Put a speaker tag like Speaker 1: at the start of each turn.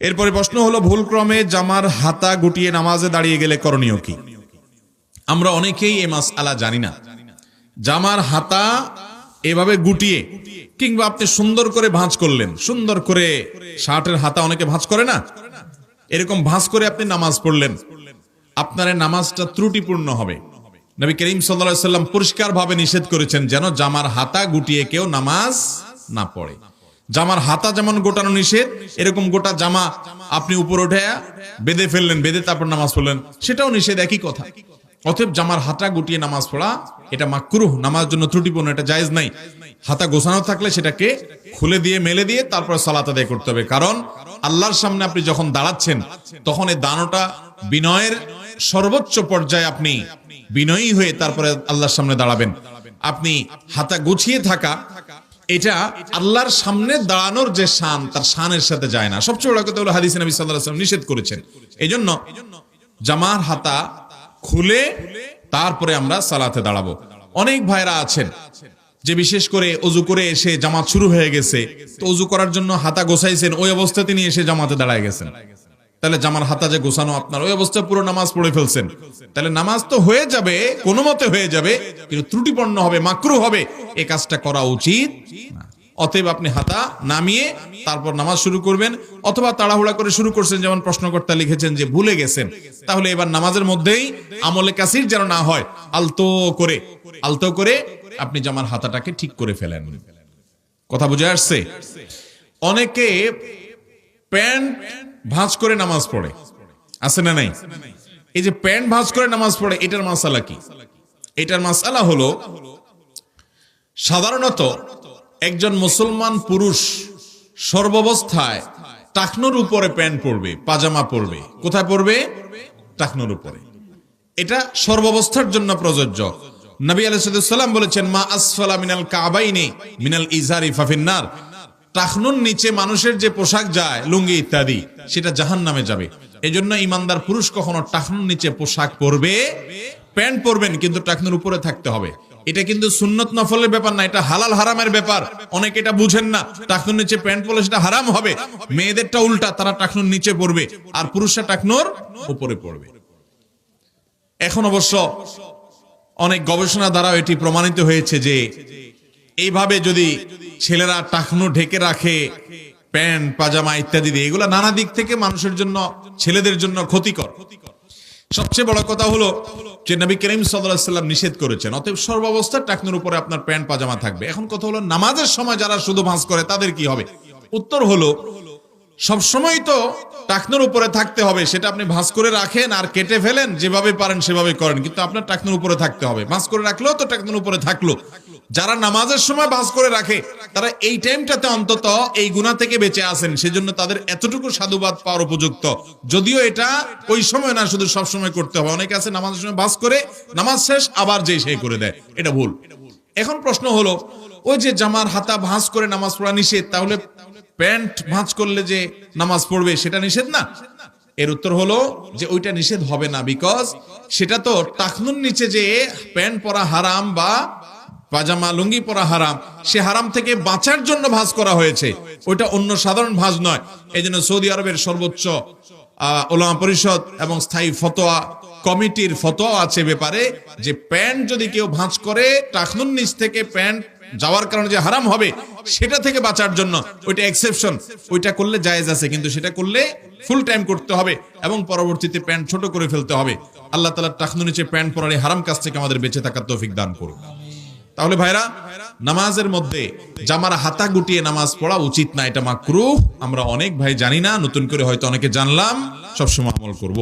Speaker 1: এরপরে প্রশ্ন হলো, ভুলক্রমে জামার হাতা গুটিয়ে নামাজে দাঁড়িয়ে গেলে করণীয় কি? আমরা অনেকেই এ মাস আলা জানি না। জামার হাতা এভাবে গুটিয়ে কিংবা আপনি সুন্দর করে ভাঁজ করলেন, সুন্দর করে শার্টের হাতা অনেকে ভাঁজ করে না? এরকম ভাঁজ করে আপনি নামাজ পড়লেন, আপনার নামাজটা ত্রুটিপূর্ণ হবে। নবী করিম সাল্লা সাল্লাম পরিষ্কার ভাবে নিষেধ করেছেন যেন জামার হাতা গুটিয়ে কেউ নামাজ না পড়ে। জামার হাতা যেমন গোটানো নিষেধ, এরকম গোটা জামা আপনি উপর উঠে বেঁধে ফেললেন, বেঁধে তারপর নামাজ পড়লেন, সেটাও নিষেধ, একই কথা। অতএব জামার হাতা গুটিয়ে নামাজ পড়া, এটা মাকরুহ নামাজ জন্য ত্রুটিপূর্ণ, এটা জায়েজ নাই। হাতা গোছানো থাকলে সেটাকে খুলে দিয়ে, মেলে দিয়ে তারপর সালাত আদায় করতে হবে। কারণ আল্লাহর সামনে আপনি যখন দাঁড়াচ্ছেন, তখন এই দানোটা বিনয়ের সর্বোচ্চ পর্যায়ে আপনি বিনয়ী হয়ে তারপরে আল্লাহর সামনে দাঁড়াবেন। আপনি হাতা গুছিয়ে থাকা এটা আল্লাহর সামনে দাঁড়ানোর যে শান, তার শানের সাথে যায় না। সবচেয়ে বড় কথা হলো হাদিস নবী আলাইহি নিষেধ করেছেন। এজন্য জামার হাতা খুলে তারপরে আমরা সালাতে দাঁড়াবো। অনেক ভাইরা আছেন যে বিশেষ করে অজু করে এসে জামাত শুরু হয়ে গেছে। তো অজু করার জন্য হাতা গোছাইছেন, ওই অবস্থা তিনি এসে জামাতে দাঁড়ায় গেছেন। তাহলে জামার হাতা যে গোছানো আপনার, ওই অবস্থায় পুরো নামাজ পড়ে ফেলছেন। তাহলে নামাজ তো হয়ে যাবে, কোনো মতে হয়ে যাবে, কিন্তু ত্রুটিপন্ন হবে, মাকরু হবে এই কাজটা করা উচিত অতএব আপনি হাতা নামিয়ে তারপর নামাজ শুরু করবেন, অথবা তাড়াহুড়া করে শুরু করছেন, যেমন প্রশ্নকর্তা লিখেছেন যে ভুলে গেছেন। তাহলে এবার নামাজের মধ্যেই আমলে কাসির যেন না হয়, আলতো করে আলতো করে আপনি জামার হাতাটাকে ঠিক করে ফেলেন। কথা বুঝে আসছে? অনেকে প্যান্ট ভাঁজ করে নামাজ পড়ে। আছে না নাই? এই যে প্যান্ট ভাঁজ করে নামাজ পড়ে, এটার মাসালা কি? এটার মাসালা হলো, সাধারণত একজন মুসলমান পুরুষ সর্বাবস্থায় টাকনোর উপরে প্যান্ট পরবে, পাজামা পরবে। কোথায় পরবে? টাকনোর উপরে। এটা সর্বাবস্থার জন্য প্রযোজ্য। নবী আলাইসাল্লাম বলেছেন, মা আসফালা মিনাল কাবাইনি মিনাল ইজারি ফাফিন্নার। টাকনুর নিচে মানুষের যে পোশাক যায়, লুঙ্গি ইত্যাদি, সেটা জাহান নামে যাবে। এই জন্য ইমানদার পুরুষ কখনো টাকনুর নিচে পোশাক পরবে, প্যান্ট পরবেন, কিন্তু টাকনুর উপরে থাকতে হবে। এটা কিন্তু সুন্নত নফলের ব্যাপার না, এটা হালাল হারামের ব্যাপার। অনেকে এটা বুঝেন না টাকনুর নিচে প্যান্ট পরলে সেটা হারাম হবে। মেয়েদেরটা উল্টা, তারা টাকনুর নিচে পড়বে আর পুরুষরা টাকনুর উপরে পড়বে। এখন অবশ্য অনেক গবেষণা দ্বারা এটি প্রমাণিত হয়েছে যে এইভাবে যদি ছেলেরা টাকনু ঢেকে রাখে, প্যান্ট, পাজামা ইত্যাদি দিয়ে, এগুলো নানা দিক থেকে মানুষের জন্য, ছেলেদের জন্য ক্ষতিকর। সবচেয়ে বড় কথা হলো যে নবী করিম সাল্লাম নিষেধ করেছেন, অতএব সর্বাবস্থা টাকনুর উপরে আপনার প্যান্ট, পাজামা থাকবে। এখন কথা হলো নামাজের সময় যারা শুধু ভাঁজ করে, তাদের কি হবে? উত্তর হলো, সবসময় তো টাকনুর উপরে থাকতে হবে, সেটা আপনি ভাঁজ করে রাখেন আর কেটে ফেলেন, যেভাবে পারেন সেভাবে করেন, কিন্তু আপনার টাকনুর উপরে থাকতে হবে। ভাঁজ করে রাখলেও তো টাকনুর উপরে থাকল। যারা নামাজের সময় ভাঁজ করে রাখে, তারা এই টাইমটাতে অন্তত এই গুণা থেকে বেঁচে আসেন সেজন্য তাদের এতটুকু সাধুবাদ পাওয়ার উপযুক্ত। যদিও এটা ওই সময় না, শুধু সব সময় করতে হবে। অনেকে আছে নামাজের সময় ভাঁজ করে, নামাজ শেষ, আবার যে সেই করে দেয়। এটা ভুল। এখন প্রশ্ন হলো, ওই যে জামার হাতা ভাঁজ করে নামাজ পড়া নিষেধ, তাহলে প্যান্ট ভাঁজ করলে যে নামাজ পড়বে, সেটা নিষেধ না? এর উত্তর হলো যে ওইটা নিষেধ হবে না বিকজ সেটা তো টাকনুর নিচে যে প্যান্ট পরা হারাম বা পাজামা লুঙ্গি পরা হারাম। সে হারাম থেকে বাঁচার জন্য ভাঁজ করা হয়েছে। ওইটা অন্য সাধারণ ভাঁজ নয়। এই জন্য সৌদি আরবের সর্বোচ্চ ওলামা পরিষদ এবং স্থায়ী ফতোয়া কমিটির ফতোয়া আছে ব্যাপারে যে প্যান্ট যদি কেউ ভাঁজ করে টাকনুর নিচ থেকে প্যান্ট যাওয়ার কারণে যে হারাম হবে, সেটা থেকে বাঁচার জন্য ওইটা এক্সেপশন ওইটা করলে জায়েজ আছে, কিন্তু সেটা করলে ফুল টাইম করতে হবে এবং পরবর্তীতে প্যান্ট ছোট করে ফেলতে হবে। আল্লাহ তালা টাকনু নিচে প্যান্ট পরার হারাম কাজ থেকে আমাদের বেঁচে থাকার তৌফিক দান করুন তাহলে ভাইরা, নামাজের মধ্যে জামার হাতা গুটিয়ে নামাজ পড়া উচিত না, এটা মাকরু আমরা অনেক ভাই জানি না, নতুন করে হয়তো অনেকে জানলাম, সবসময় আমল করব।